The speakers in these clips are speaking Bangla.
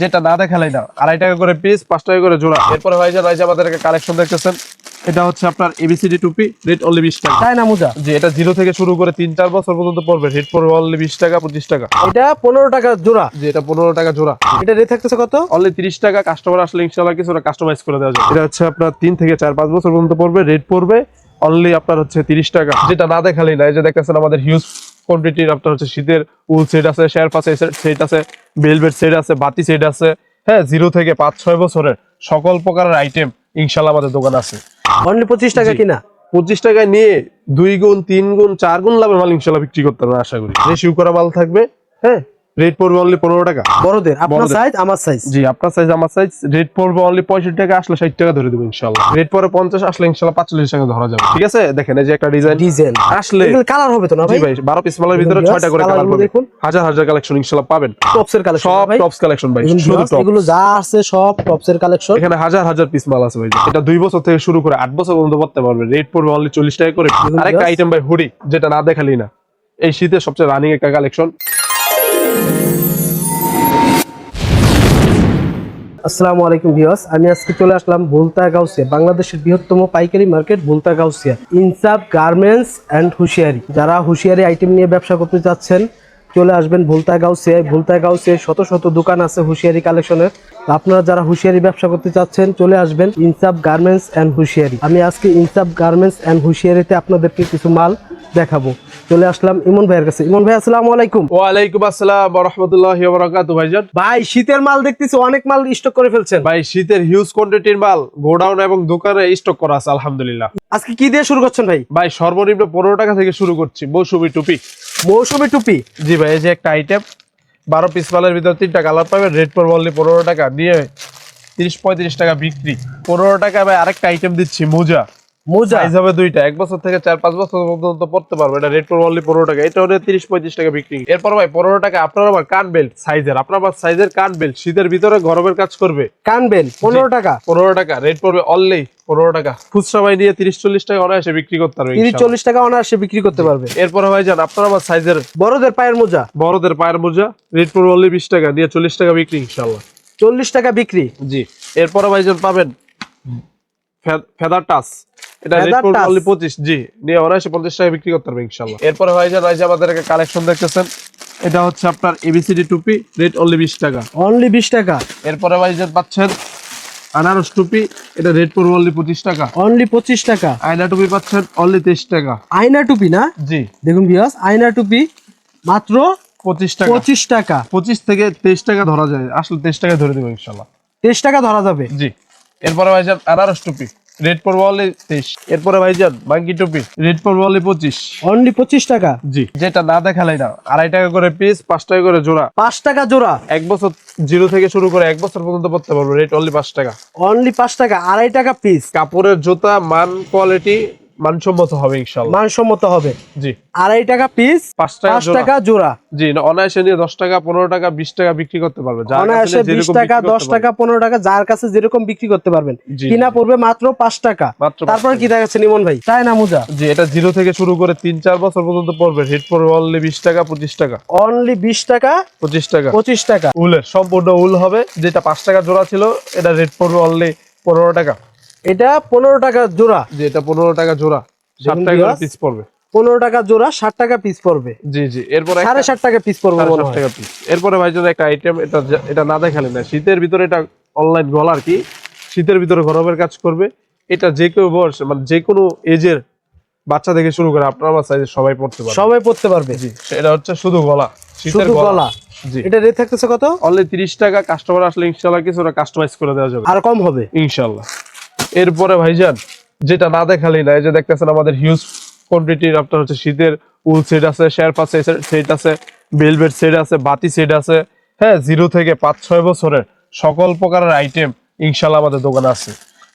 যেটা না দেখালেই না। আড়াই টাকা করে পিস পাঁচ টাকা করে জোড়া। এরপরে ভাই যান এই যে আমাদের কালেকশন দেখতেছেন এটা হচ্ছে আপনার এবিসিডি টুপি রেট অনলি বিশ টাকা। তাই না মোজা? যে এটা জিরো থেকে শুরু করে তিন চার বছর পর্যন্ত পড়বে। রেট পড়বে অনলি বিশ টাকা পঁচিশ টাকা। এটা পনেরো টাকা জোড়া। জি এটা পনেরো টাকা জোড়া। এটা রেট থাকতেছে কত? অনলি তিরিশ টাকা কাস্টমার আসলে ইনশাল্লাহ কিছুটা কাস্টমাইজ করে দেওয়া যাবে। এটা হচ্ছে আপনার তিন থেকে চার পাঁচ বছর পর্যন্ত পড়বে রেট পড়বে অনলি আপনার হচ্ছে তিরিশ টাকা। যেটা না দেখালেই না এই যে দেখতেছেন আমাদের হিউজ কোয়ান্টিটির আপনার হচ্ছে শীতের উল সেট আছে শেয়ার পাশে সেট আছে বেলভেট সেট আছে বাতি সেট আছে। হ্যাঁ জিরো থেকে পাঁচ ছয় বছরের সকল প্রকারের আইটেম ইনশাল্লাহ আমাদের দোকান আছে। অনলি পঁচিশ টাকা কিনা? পঁচিশ টাকায় নিয়ে দুই গুণ তিন গুণ চার গুণ লাভের মাল ইনশাল্লাহ বিক্রি করতে পারবেন আশা করি। শিউ করা মাল থাকবে হ্যাঁ? রেট পড়বে অনলি পনেরো টাকা। বড়দের আপনার সাইজ আমার সাইজ জি আপনার সাইজ আমার সাইজ রেট পড়বে অনলি পঁয়ষট্টি টাকা আসলে ষাট টাকা ধরে দেবো ইনশাল্লাহ রেট পরে পঞ্চাশ আসলে ইনশাল্লাহ পাঁচচল্লিশ টাকা ধরা যাবে। ঠিক আছে? দেখেন এই যে একটা ডিজাইন ডিজাইন আসলে কালার হবে তো না ভাই? ভাই বারো পিস মালের ভিতরে ছয়টা করে কালার colour পাবেন। হাজার হাজার কালেকশন ইনশাল্লাহ পাবেন। টপসের কালেকশন সব টপস কালেকশন ভাই এগুলো যা আছে সব টপসের কালেকশন এখানে হাজার হাজার পিস মাল আছে ভাই। এটা দুই বছর থেকে শুরু করে আট বছর পর্যন্ত করতে পারবে। রেট পড়বে অনলি চল্লিশ টাকা করে। আরেকটা আইটেম ভাই হুডি যেটা না দেখালি না। এই শীতের সবচেয়ে রানিং একটা কালেকশন আসসালামু আলাইকুম ভিউয়ার্স, আমি আজকে চলে আসলাম ভুলতা গাউসিয়া, বাংলাদেশের বৃহত্তম পাইকারি মার্কেট ভুলতা গাউসিয়া, ইনসাফ, গার্মেন্টস অ্যান্ড হুঁশিয়ারি। যারা হুঁশিয়ারি আইটেম নিয়ে ব্যবসা করতে চাচ্ছেন, চলে আসবেন ভুলতা গাউসিয়ায়। ভুলতা গাউসিয়ায় শত শত দোকান আছে হুঁশিয়ারি কালেকশনের। আপনারা যারা হুঁশিয়ারি ব্যবসা করতে চাচ্ছেন, চলে আসবেন ইনসাফ, গার্মেন্টস অ্যান্ড হুঁশিয়ারি। আমি আজকে ইনসাফ, গার্মেন্টস অ্যান্ড হুঁশিয়ারিতে আপনাদেরকে কিছু মাল দেখাবো। চলে আসলাম ইমন ভাইয়ের কাছে। ইমন ভাই আসসালামু আলাইকুম। ওয়ালাইকুম আসসালাম রহমতুল্লাহ বরাকাতু ভাইজান। ভাই শীতের মাল দেখতেছি অনেক মাল স্টক করে ফেলছেন। ভাই শীতের হিউজ কোয়ান্টিটির মাল গোডাউন এবং দোকানে স্টক করা আছে আলহামদুলিল্লাহ। আজকে কি দিয়ে শুরু করছেন ভাই? ভাই সর্বনিম্ন পনেরো টাকা থেকে শুরু করছি মৌসুমি টুপি। মৌসুমী টুপি? জি ভাই এই যে একটা আইটেম বারো পিস মালের ভিতর তিনটা কালার পাবেন রেড পর বললি পনেরো টাকা নিয়ে তিরিশ পঁয়ত্রিশ টাকা বিক্রি। পনেরো টাকা ভাই আরেকটা আইটেম দিচ্ছি মোজা। মোজা? সাইজ হবে দুইটা। এক বছর থেকে চার পাঁচ বছর পর্যন্ত পড়তে পারবে। এটা রেট পর বললি পনেরো টাকা। এটা হলে তিরিশ পঁয়ত্রিশ টাকা বিক্রি। এরপর ভাই পনেরো টাকা আপনার আবার কান বেল্ট সাইজের আপনার আবার সাইজের কান বেল্ট শীতের ভিতরে গরমের কাজ করবে। কান কানবেন পনেরো টাকা? পনেরো টাকা। রেট পড়বে অনলি পনেরো টাকা। খুচরা ভাই নিয়ে তিরিশ চল্লিশ টাকা অনায়াসে বিক্রি করতে পারবে তিরিশ চল্লিশ টাকা অনায়াসে বিক্রি করতে পারবে। এরপরে ভাই যান আপনার আমার সাইজের বড়দের পায়ের মোজা? বড়দের পায়ের মোজা। রেট পড়বে অনলি বিশ টাকা নিয়ে চল্লিশ টাকা বিক্রি ইনশাল্লাহ। চল্লিশ টাকা বিক্রি? জি। এরপরে ভাই যান পাবেন ফেদার টাচ এটা রেট পড়বে অনলি পঁচিশ জি নিয়ে অনায়াসে পঞ্চাশ টাকা বিক্রি করতে পারবে এরপরে ভাই এই যে আমাদের একটা কালেকশন দেখতেছেন এটা হচ্ছে আপনার এবিসিডি টুপি রেট অনলি বিশ টাকা। অনলি বিশ টাকা। এরপরে ভাই পাচ্ছেন আনারস টুপি এটা রেট পড়বে অনলি পঁচিশ টাকা। অনলি পঁচিশ টাকা। আয়না টুপি পাচ্ছেন অনলি তেইশ টাকা। আয়না টুপি না? জি। দেখুন বিয়াস আয়না টুপি মাত্র পঁচিশ টাকা। পঁচিশ টাকা। পঁচিশ থেকে তেইশ টাকা ধরা যায় আসলে তেইশ টাকা ধরে দেবো ইনশাল্লাহ। তেইশ টাকা ধরা যাবে। জি। এরপরে ভাইজান আনারস টুপি রেড পড়বে অনলি তেইশ। এরপরে ভাইজান বাঙ্কি টুপি? রেড পড়বে অনলি পঁচিশ। অনলি পঁচিশ টাকা? জি। যেটা না দেখালাই না আড়াই টাকা করে পিস পাঁচ টাকা করে জোড়া। পাঁচ টাকা জোড়া? এক বছর জিরো থেকে শুরু করে এক বছর পর্যন্ত পড়তে পারব রেট অনলি পাঁচ টাকা। অনলি পাঁচ টাকা আড়াই টাকা পিস কাপড়ের জুতা মান কোয়ালিটি মানসম্মত হবে ইনশাল্লাহ মানসম্মত হবে। জি। আড়াই টাকা পিস পাঁচ টাকা জোড়া। টাকা জোড়া। জি অনায়াসে নিয়ে দশ টাকা পনেরো টাকা বিশ টাকা বিক্রি করতে পারবে। অনায়াসে বিশ টাকা দশ টাকা পনেরো টাকা যার কাছে যেরকম বিক্রি করতে পারবেন। কিনা পড়বে মাত্র পাঁচ টাকা। তারপর। কি দেখাচ্ছে নিমন ভাই? তাই না মোজা। জি এটা জিরো থেকে শুরু করে তিন চার বছর পর্যন্ত পড়বে। রেট পড়বে অনলি বিশ টাকা পঁচিশ টাকা। অনলি বিশ টাকা পঁচিশ টাকা। পঁচিশ টাকা। উলের সম্পূর্ণ উল হবে। যেটা পাঁচ টাকা জোড়া ছিল এটা রেট পড়বে অনলি পনেরো টাকা। এটা পনেরো টাকা জোড়া। যে এটা পনেরো টাকা জোড়া। ষাট টাকা পিস পড়বে। পনেরো টাকা জোড়া ষাট টাকা পিস পড়বে। জি জি এরপরে সাড়ে ষাট টাকা পিস পড়বে। টাকা পিস এরপরে ভাই যদি একটা আইটেম এটা এটা না দেখালে না শীতের ভিতরে এটা অনলাইন গলা আর কি। শীতের ভিতরে গরমের কাজ করবে। এটা যে কেউ বয়স মানে যে কোনো এজের বাচ্চা থেকে শুরু করে আপনার আমার সাইজে সবাই পড়তে পারে সবাই পড়তে পারবে। জি এটা হচ্ছে শুধু গলা শীতের গলা। জি। এটা রেট থাকতেছে কত? অনলি তিরিশ টাকা কাস্টমার আসলে ইনশাল্লাহ কিছুটা কাস্টমাইজ করে দেওয়া যাবে। আর কম হবে। ইনশাল্লাহ এরপরে ভাইজান যেটা না দেখালেই না এই যে দেখতেছেন আমাদের হিউজ কোয়ান্টিটির আপনার হচ্ছে শীতের উল সেট আছে শেয়ার পাস সেট আছে বেলভেট সেট আছে বাতি সেট আছে। হ্যাঁ জিরো থেকে পাঁচ ছয় বছরের সকল প্রকারের আইটেম ইনশাল্লাহ আমাদের দোকানে আছে।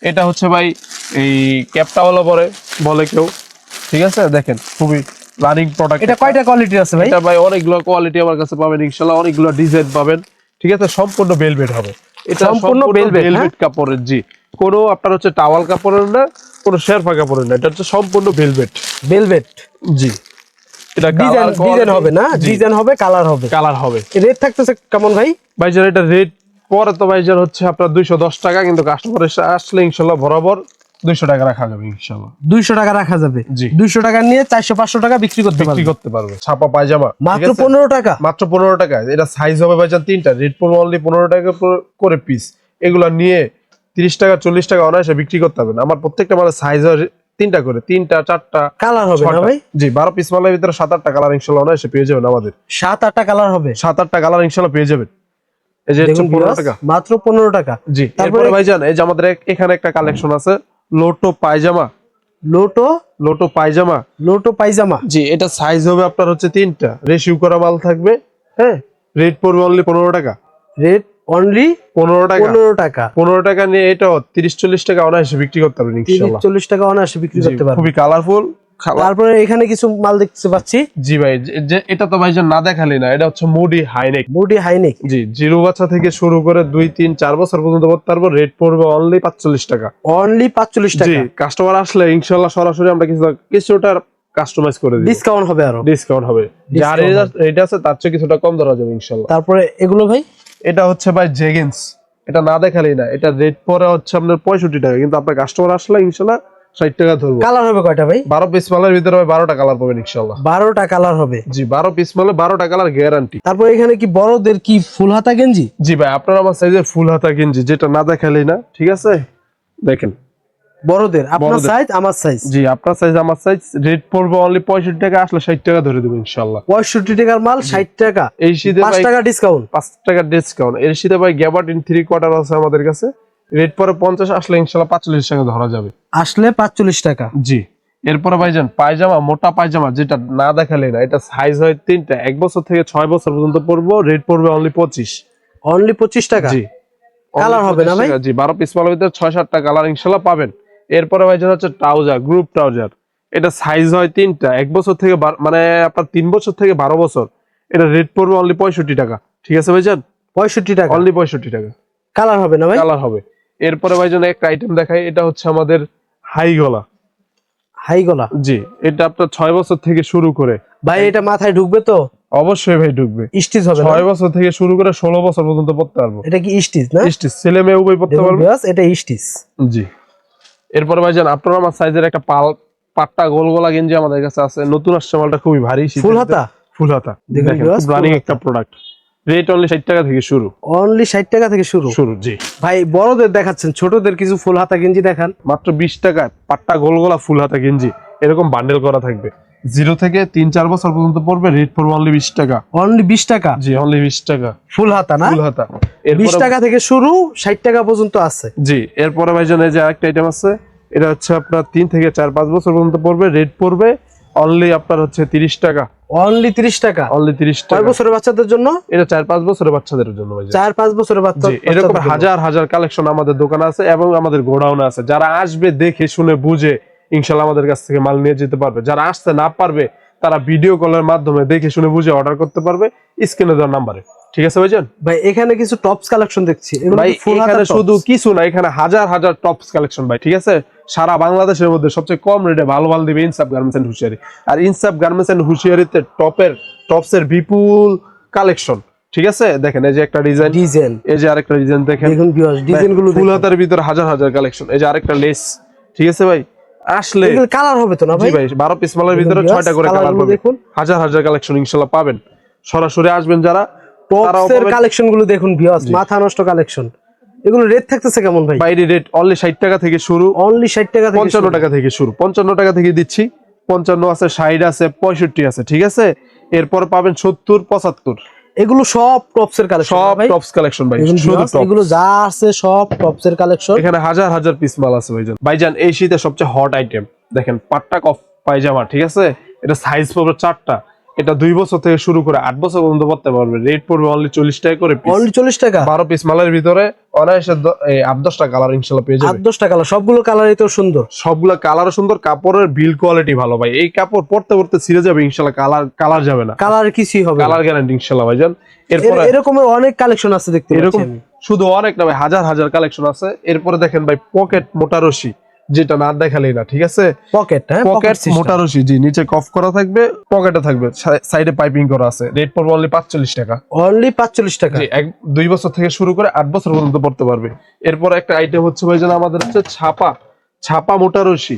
এটা হচ্ছে ভাই এই ক্যাপটাওয়ালা পরে বলে কেউ। ঠিক আছে? দেখেন খুবই রানিং প্রোডাক্ট এটা কয়টা কোয়ালিটি আছে ভাই? এটা ভাই অনেকগুলো কোয়ালিটি আমার কাছে পাবেন ইনশাল্লাহ অনেকগুলো ডিজাইন পাবেন। ঠিক আছে? সম্পূর্ণ বেলভেট হবে। এটা সম্পূর্ণ সম্পূর্ণ velvet, হ্যাঁ? ভেলভেট কাপড়ের জি। কোনো আপনার হচ্ছে টাওয়াল কাপড়ের না কোনো শেরফা কাপড়ের না এটা হচ্ছে সম্পূর্ণ ভেলভেট ভেলভেট জি। এটা ডিজাইন ডিজাইন হবে না? ডিজাইন হবে কালার হবে। কালার হবে। রেট থাকতেছে কেমন ভাই? ভাই এটা রেট পরে তো হচ্ছে আপনার দুইশো দশ টাকা কিন্তু কাস্টমার আসলে ইনশাল্লাহ বরাবর দুইশো টাকা রাখা যাবে টাকা রাখা যাবে? জি। দুইশো টাকা নিয়ে টাকা বিক্রি করতে বিক্রি করতে পারবে ছাপা পায়জামা মাত্র আছে? পনেরো টাকা? মাত্র পনেরো টাকা এটা সাইজ হবে ভাইজান তিনটা রেড পড়বে অনলি পনেরো টাকা করে পিস এগুলো নিয়ে তিরিশ টাকা চল্লিশ টাকা অনায়াসে বিক্রি করতে হবে আমার প্রত্যেকটা মালের সাইজ তিনটা করে তিনটা চারটা কালার হবে না ভাই? জি বারো পিস মালের ভিতরে সাত আটটা কালার ইনশাল্লাহ অনায়াসে পেয়ে যাবেন আমাদের। সাত আটটা কালার হবে? সাত আটটা কালার ইনশাল্লাহ পেয়ে যাবেন। এই যে হচ্ছে দেখুন পনেরো viewers, টাকা। মাত্র পনেরো টাকা। জি তারপরে ভাইজান এই যে আমাদের এখানে একটা কালেকশন আছে। লোটো পায়জামা। লোটো? লোটো পায়জামা। লোটো পায়জামা? জি এটা সাইজ হবে আপনার হচ্ছে তিনটা। রেশিউ করা মাল থাকবে হ্যাঁ? রেট পড়বে অনলি পনেরো টাকা। রেট অনলি পনেরো টাকা। পনেরো টাকা। পনেরো টাকা নিয়ে এটা তিরিশ চল্লিশ টাকা অনায়াসে বিক্রি করতে পারবেন চল্লিশ টাকা অনায়াসে বিক্রি করতে পারবে খুবই কালারফুল তারপরে এখানে কিছু মাল দেখতে পাচ্ছি। জি ভাই যে- এটা তো ভাইজান না দেখালি না এটা হচ্ছে moody high neck. Moody high neck. জি জিরো বাচ্চা থেকে শুরু করে দুই তিন চার বছর পর্যন্ত করতে পারব রেট পড়বে অনলি পাঁচচল্লিশ টাকা। অনলি পাঁচচল্লিশ টাকা। কাস্টমার আসলে ইনশাল্লাহ সরাসরি আমরা কিছু কিছুটা কাস্টমাইজ করে দিই ডিসকাউন্ট হবে আরও। ডিসকাউন্ট হবে। যার রেট আছে তার চেয়ে কিছুটা কম ধরা যাবে ইনশাল্লাহ তারপরে এগুলো ভাই? এটা হচ্ছে ভাই জেগিন্স এটা না দেখালেই না এটা রেট পরে হচ্ছে আপনার পঁয়ষট্টি টাকা কিন্তু আপনার কাস্টমার আসলে ইনশাল্লাহ ষাট টাকা ধরবো। কালার হবে কয়টা ভাই? বারো পিস মালের ভিতরে ভাই বারোটা কালার পাবেন ইনশাল্লাহ বারোটা কালার হবে। জি বারো পিস মালে বারোটা কালার গ্যারান্টি তারপরে এখানে কি বড়দের কি ফুল হাতা গেঞ্জি? জি ভাই আপনার আমার সাইজের ফুল হাতা গেঞ্জি যেটা না দেখালেই না ঠিক আছে? দেখেন। বড়দের আপনার সাইজ আমার সাইজ জি আপনার সাইজ আমার সাইজ রেট পড়বে অনলি পঁয়ষট্টি টাকা আসলে ষাট টাকা ধরে দেবো ইনশাল্লাহ পঁয়ষট্টি টাকার মাল ষাট টাকা। এই শীতে পাঁচ ভাই টাকা ডিসকাউন্ট পাঁচ টাকা ডিসকাউন্ট এর শীতে ভাই গ্যাবার্টিন থ্রি কোয়ার্টার আছে আমাদের কাছে। রেট পরে পঞ্চাশ আসলে ইনশাল্লাহ পাঁচচল্লিশ টাকা ধরা যাবে। আসলে পাঁচচল্লিশ টাকা। জি। এরপরে ভাইজান পায়জামা মোটা পায়জামা যেটা না দেখালে না এটা সাইজ হয় তিনটা। এক বছর থেকে ছয় বছর পর্যন্ত পড়ব রেট পড়বে অনলি পঁচিশ। অনলি পঁচিশ টাকা? জি। Only হবে না ভাই? জি বারো পিস মালের ভিতরে ছয় সাতটা কালার ইনশাল্লাহ পাবেন। এরপরে ভাইজান হচ্ছে ট্রাউজার গ্রুপ ট্রাউজার এটা সাইজ হয় তিনটা। এক বছর থেকে মানে আপনার তিন বছর থেকে বারো বছর। এটা রেট পড়বে অনলি পঁয়ষট্টি টাকা। ঠিক আছে ভাইজান? পঁয়ষট্টি টাকা। অনলি পঁয়ষট্টি টাকা। কালার হবে না ভাই? কালার হবে। এরপরে ভাইজান একটা আইটেম দেখাই এটা হচ্ছে আমাদের হাই গলা হাই গলা জি এটা আপনার ছয় বছর থেকে শুরু করে। ভাই এটা মাথায় ঢুকবে তো? অবশ্যই ভাই ঢুকবে। স্টিচ হবে ছয় বছর থেকে শুরু করে ষোলো বছর পর্যন্ত পড়তে পারব। এটা কি স্টিচ না? স্টিচ ছেলে মেয়ে উভয় পড়তে পারবে। এটা স্টিচ। জি। এরপরে ভাইজান আপনার আমার সাইজের একটা পাল পাট্টা গোল গোলা গেঞ্জি আমাদের কাছে আছে। নতুন আসছে মালটা খুবই ভারী ফুল হাতা? ফুল হাতা। রানিং একটা প্রোডাক্ট রেট অনলি ষাট টাকা থেকে শুরু। অনলি ষাট টাকা থেকে শুরু? শুরু জি। ভাই বড়দের দেখাচ্ছেন ছোটদের কিছু ফুল হাতা গেঞ্জি দেখান। মাত্র বিশ টাকায় পাট্টা গোল গোলা ফুল হাতা গেঞ্জি। এরকম বান্ডেল করা থাকবে। জিরো থেকে তিন চার বছর পর্যন্ত পড়বে রেট পড়বে অনলি বিশ টাকা। অনলি বিশ টাকা? জি অনলি বিশ টাকা। ফুল হাতা না? ফুল হাতা। বিশ টাকা থেকে শুরু ষাট টাকা পর্যন্ত আছে। জি এরপরে ভাইজান এই যে আরেকটা আইটেম আছে এটা হচ্ছে আপনার তিন থেকে চার পাঁচ বছর পর্যন্ত পড়বে রেট পড়বে অনলি আপনার হচ্ছে তিরিশ টাকা। অনলি তিরিশ টাকা। অনলি তিরিশ কয় টাকা বছরের বাচ্চাদের জন্য? এটা চার পাঁচ বছরের বাচ্চাদের জন্য চার পাঁচ বছরের বাচ্চা এরকম হাজার হাজার কালেকশন আমাদের দোকানে আছে এবং আমাদের গোডাউনে আছে। যারা আসবে দেখে শুনে বুঝে ইনশাল্লাহ আমাদের কাছ থেকে মাল নিয়ে যেতে পারবে। যারা আসতে না পারবে তারা ভিডিও কলের মাধ্যমে দেখে শুনে বুঝে অর্ডার করতে পারবে। স্ক্রিনে দেওয়ার নাম্বারে ঠিক আছে ভাইজান? ভাই এখানে কিছু টপস কালেকশন দেখছি। ভাই এখানে শুধু কিছু না এখানে হাজার হাজার টপস কালেকশন ভাই ঠিক আছে? সারা বাংলাদেশের মধ্যে সবচেয়ে কম রেটে ভালো ভালো দিবে ইনসাফ গার্মেন্টস এন্ড হুশিয়ারি আর ইনসাফ গার্মেন্টস এন্ড হুশিয়ারিতে টপের টপস এর বিপুল কালেকশন ঠিক আছে? দেখেন এই যে একটা ডিজাইন ডিজাইন এই যে আরেকটা ডিজাইন দেখেন। দেখুন ডিজাইনগুলো ফুল হাতার ভিতরে হাজার হাজার কালেকশন এই যে আরেকটা লেস ঠিক আছে ভাই? আসলে কালার হবে তো না ভাই? ভাই বারো পিস মালের ভিতরে দেখুন ছয়টা করে কালার পাবেন দেখুন। হাজার হাজার কালেকশন ইনশাল্লাহ পাবেন। সরাসরি আসবেন যারা তারাও টপস কালেকশনগুলো দেখুন ভিউয়ার্স মাথা নষ্ট কালেকশন এগুলো রেট থাকতেছে কেমন ভাই? বাইরে রেট অনলি ষাট টাকা থেকে শুরু। অনলি ষাট টাকা থেকে পঞ্চান্ন। টাকা থেকে শুরু। পঞ্চান্ন টাকা থেকে দিচ্ছি। পঞ্চান্ন আছে ষাট আছে পঁয়ষট্টি আছে ঠিক আছে? এরপর পাবেন সত্তর পঁচাত্তর। এগুলো সব টপস এর কালেকশন সব টপস কালেকশন ভাই এগুলো যা আছে সব টপস এর কালেকশন এখানে হাজার হাজার পিস মাল আছে ভাইজান। ভাইজান এই শীতে সবচেয়ে হট আইটেম দেখেন পাট্টা কফ পায়জামা ঠিক আছে? এটা সাইজ পড়বে চারটা। এটা দুই বছর থেকে শুরু করে আট বছর পর্যন্ত পড়তে পারবে। রেট পড়বে অনলি চল্লিশ টাকা করে। অনলি চল্লিশ টাকা? বারো পিস মালের ভিতরে অনায়াসে আট দশটা কালার ইনশাল্লাহ পেয়ে আট দশটা কালার সবগুলো কালারই তো সুন্দর। সবগুলা কালারও সুন্দর কাপড়ের বিল কোয়ালিটি ভালো ভাই। এই কাপড় পরতে পরতে ছিঁড়ে যাবে ইনশাল্লাহ কালার কালার যাবে না। কালার কিছুই হবে। কালার গ্যারান্টি ইনশাল্লাহ ভাইজান। এর- এরপরে এরকমের অনেক কালেকশন আছে দেখতে এরকম শুধু অনেক না ভাই হাজার হাজার কালেকশন আছে। এরপরে দেখেন ভাই পকেট মোটা রশি। যেটা না দেখালেই না ঠিক আছে? পকেট হ্যাঁ পকেট মোটা রশি জি নিচে কফ করা থাকবে পকেটে থাকবে সাইডে পাইপিং করা আছে। রেট পড়বে অনলি পাঁচচল্লিশ টাকা। অনলি পাঁচচল্লিশ টাকা। এক দুই বছর থেকে শুরু করে আট বছর পর্যন্ত পড়তে পারবে। এরপর একটা আইটেম হচ্ছে ভাইজান আমাদের হচ্ছে ছাপা ছাপা মোটা রশি।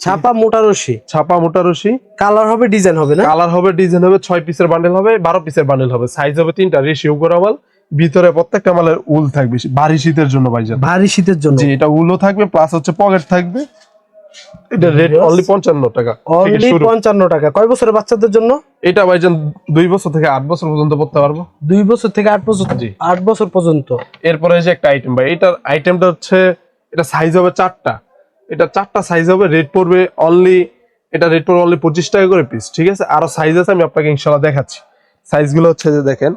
ছাপা মোটা রশি। ছাপা মোটা রশি। কালার হবে ডিজাইন হবে না? কালার হবে ডিজাইন হবে ছয় পিসের বান্ডেল হবে বারো পিসের বান্ডেল হবে। সাইজ হবে তিনটা রেশিও করা মাল ভিতরে প্রত্যেকটা মালের উল থাকবে ভারী শীতের জন্য ভাইজান ভারী শীতের জন্য। জি এটা উলও থাকবে প্লাস হচ্ছে পকেট থাকবে। এটা রেট অনলি পঞ্চান্ন টাকা অনলি শুরু। পঞ্চান্ন টাকা। কয় বছরের বাচ্চাদের জন্য? এটা ভাইজান দুই বছর থেকে আট বছর পর্যন্ত পড়তে পারব। দুই বছর থেকে আট বছর জি। আট বছর পর্যন্ত। এরপরে যে একটা আইটেম ভাই এটার আইটেমটা হচ্ছে এটা সাইজ হবে চারটা। এটা চারটা সাইজ হবে রেট পড়বে অনলি এটা রেট পড়বে অনলি পঁচিশ টাকা করে পিস ঠিক আছে? আরও সাইজ আছে আমি আপনাকে ইনশাল্লাহ দেখাচ্ছি। সাইজগুলো হচ্ছে যে দেখেন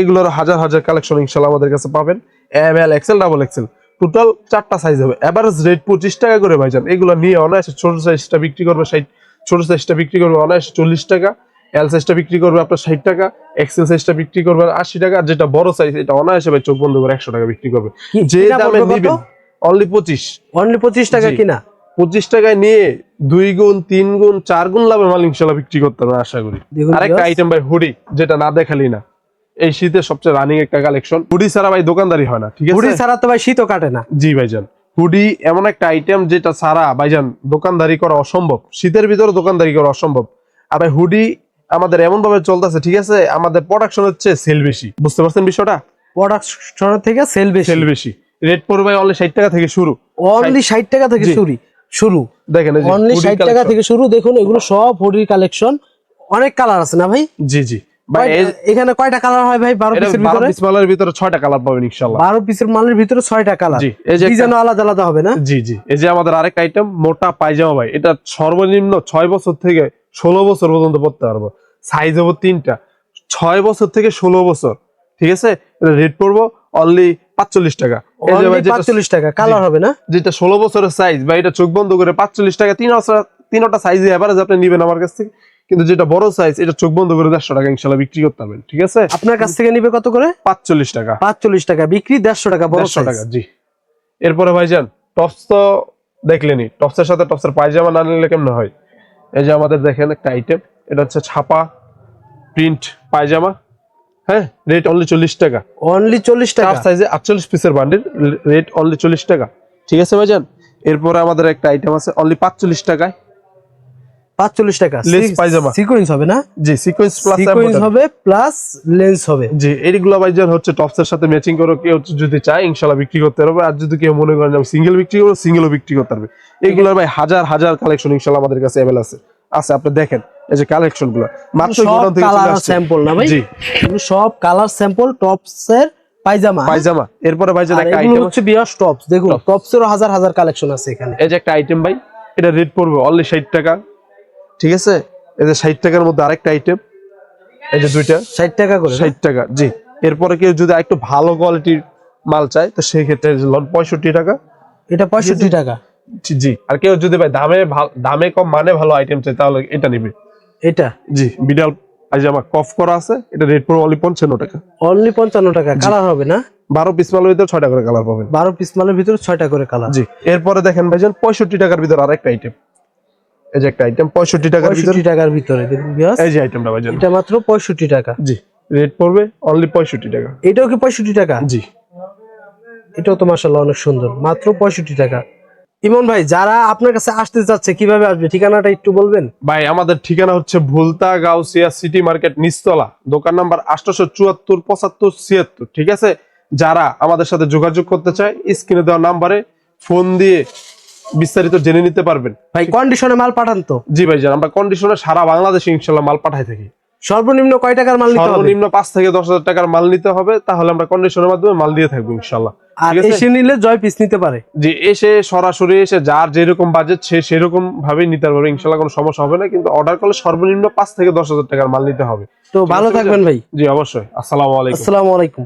এগুলোর হাজার হাজার কালেকশন ইনশাল্লাহ আমাদের কাছে পাবেন। M L XL double XL total চারটা সাইজ হবে। এভারেজ রেট পঁচিশ টাকা করে ভাইজান। এগুলো নিয়ে অনায়াসে ছোট সাইজটা বিক্রি করবে ষাট ছোট সাইজটা বিক্রি করবে অনায়াসে চল্লিশ টাকা। এল সাইজটা বিক্রি করবে আপনার ষাট টাকা। এক্সেল সাইজটা বিক্রি করবে আশি টাকা। আর যেটা বড় সাইজ এটা অনায়াসে ভাই চোখ বন্ধ করে একশো টাকা বিক্রি করবে। যে দামে নিবেন অনলি পঁচিশ। অনলি পঁচিশ টাকা কিনা? পঁচিশ টাকায় নিয়ে দুই গুণ তিন গুণ চার গুণ লাভে মাল ইনশাল্লাহ বিক্রি করতে হবে আশা করি। আরেকটা আইটেম ভাই হুডি যেটা না দেখালি না। এই শীতের সবচেয়ে রানিং একটা কালেকশন হুডি ছাড়া ভাই দোকানদারি হয় না ঠিক হুডি আছে ছাড়া তো ভাই শীতও কাটে না। জি ভাইজান হুডি এমন একটা আইটেম যেটা ছাড়া ভাইজান দোকানদারি করা অসম্ভব। শীতের ভিতরে দোকানদারি করা অসম্ভব। আর ভাই হুডি আমাদের এমন ভাবে চলতেছে ঠিক আছে? আমাদের প্রোডাকশন হচ্ছে সেল বেশি। বুঝতে পারছেন বিষয়টা? প্রোডাকশন থেকে সেল বেশি। সেল বেশি। রেট পড়বে ভাই অনলি ষাট টাকা থেকে শুরু। অনলি ষাট টাকা থেকে শুরু শুরু। দেখেন এই যে অনলি hoodie ষাট টাকা থেকে শুরু দেখুন এগুলো সব হুডির কালেকশন অনেক কালার আছে না ভাই? জি জি। এখানে কয়টা কালার হয় ভাই? বারো পিসের ভিতরে? পিস মালের ভিতরে ছয়টা কালার পাবেন ইনশাল্লাহ বারো পিসের মালের ভিতরে ছয়টা কালার জি এই যে আলাদা আলাদা হবে না? জি জি। এই যে আমাদের আরেক আইটেম মোটা পায়জামা ভাই। এটা সর্বনিম্ন ছয় বছর থেকে ষোলো বছর পর্যন্ত পড়তে পারব। সাইজ হব তিনটা। ছয় বছর থেকে ষোলো বছর। ঠিক আছে? এটা রেট পড়ব অনলি পাঁচচল্লিশ টাকা। এই যে ভাই 45 টাকা। কালার হবে না? যেটা ষোলো বছরের সাইজ বা এটা চোখ বন্ধ করে পাঁচচল্লিশ টাকা তিন বছর তিনটা সাইজ এভারেজ আপনি নিবেন আমার কাছ থেকে। কিন্তু যেটা বড় সাইজ এটা চোখ বন্ধ করে দেড়শো টাকা ইনশাল্লাহ বিক্রি করতে পারবেন ঠিক আছে? আপনার কাছ থেকে নিবে কত করে? পাঁচচল্লিশ টাকা। পাঁচচল্লিশ টাকা বিক্রি দেড়শো টাকা বড় দেড়শো টাকা জি। এরপরে ভাইজান টপস তো দেখলেনি টপসের সাথে টপসের পায়জামা না নিলে কেমন হয়? এই যে আমাদের দেখেন একটা আইটেম এটা হচ্ছে ছাপা প্রিন্ট পায়জামা হ্যাঁ? রেট অনলি চল্লিশ টাকা। অনলি চল্লিশ টাকা। সাইজে আটচল্লিশ পিসের বান্ডিল রেট অনলি চল্লিশ টাকা ঠিক আছে ভাইজান? এরপরে আমাদের একটা আইটেম আছে অনলি পাঁচচল্লিশ টাকায়। পাঁচচল্লিশ টাকা। Lace পায়জামা। সিকোয়েন্স হবে না? জি সিকোয়েন্স প্লাস সিকোয়েন্স হবে। প্লাস লেন্স হবে। জি এইগুলো ভাইজান হচ্ছে টপসের সাথে ম্যাচিং করে কেউ যদি চায় ইনশাল্লাহ বিক্রি করতে পারবে। আর যদি কেউ মনে করেন আমি সিঙ্গেল বিক্রি করব সিঙ্গেলও বিক্রি করতে পারবে। এইগুলোর ভাই হাজার হাজার কালেকশন ইনশাল্লাহ আমাদের কাছে অ্যাভেল আছে। আছে আপনি দেখেন এই যে কালেকশনগুলো। মাত্র কালার স্যাম্পল না ভাই? জি। সব কালার স্যাম্পল টপস এর পায়জামা? পায়জামা। এরপরে ভাইজান একটা আইটেম হচ্ছে বিয়াস টপস দেখুন টপস এরও হাজার হাজার কালেকশন আছে এখানে। এই যে একটা আইটেম ভাই এটা রেট পড়বে অনলি ষাট টাকা। ঠিক আছে? এই যে ষাট টাকার মধ্যে আরেকটা আইটেম এই যে দুইটা। ষাট টাকা করে ষাট টাকা জি। এরপরে কেউ যদি একটু ভালো কোয়ালিটির মাল চায় তো সেই ক্ষেত্রে পঁয়ষট্টি টাকা। এটা পঁয়ষট্টি টাকা। জি- আর কেউ যদি ভাই দামে দামে কম মানে ভালো আইটেম চাই তাহলে এটা নিবে। এটা? জি বিডাল পায়জামা কফ করা আছে এটা রেট পড়বে অনলি পঞ্চান্ন টাকা। অনলি পঞ্চান্ন টাকা কালার হবে না? বারো পিস মালের ভিতরে ছয়টা করে কালার পাবেন। বারো পিস মালের ভিতরে ছয়টা করে কালার জি। এরপরে দেখেন ভাইজান পঁয়ষট্টি টাকার ভিতরে আরেকটা আইটেম এই যে একটা আইটেম পঁয়ষট্টি টাকার ভিতরে। পঁয়ষট্টি টাকার ভিতরে দেখুন বিয়াস এই যে আইটেমটা ভাইজান। এটা মাত্র পঁয়ষট্টি টাকা। জি রেট পড়বে অনলি পঁয়ষট্টি টাকা। এটাও কি পঁয়ষট্টি টাকা? জি। এটাও তো মাসাল্লাহ অনেক সুন্দর মাত্র পঁয়ষট্টি টাকা। ইমন ভাই যারা আপনার কাছে আসতে চাচ্ছে কীভাবে আসবে? ঠিকানাটা একটু বলবেন? ভাই আমাদের ঠিকানা হচ্ছে ভুলতা গাউসিয়া সিটি মার্কেট নিচতলা। দোকান নাম্বার আটশোশো চুয়াত্তর পঁচাত্তর ছিয়াত্তর ঠিক আছে? যারা আমাদের সাথে যোগাযোগ করতে চায় স্ক্রিনে দেওয়া নাম্বারে ফোন দিয়ে বিস্তারিত জেনে নিতে পারবেন। ভাই কন্ডিশনে মাল পাঠান তো। জি ভাই জান আমরা কন্ডিশনে সারা বাংলাদেশে ইনশাল্লাহ মাল পাঠাই থাকি। সর্বনিম্ন কয় টাকার মাল নিতে হবে? সর্বনিম্ন পাঁচ থেকে দশ হাজার টাকার মাল নিতে হবে তাহলে আমরা কন্ডিশনের মাধ্যমে মাল দিয়ে থাকব ইনশাল্লাহ। আর এসে নিলে জয় পিস নিতে পারে। যে এসে সরাসরি এসে যার যেরকম বাজেট সে সেরকম ভাবে নিতে পারবে। ইনশাল্লাহ কোনো সমস্যা হবে না কিন্তু অর্ডার করলে সর্বনিম্ন পাঁচ থেকে দশ হাজার টাকার মাল নিতে হবে। তো ভালো থাকবেন ভাই। জি অবশ্যই। আসসালামু আলাইকুম। আসসালামু আলাইকুম।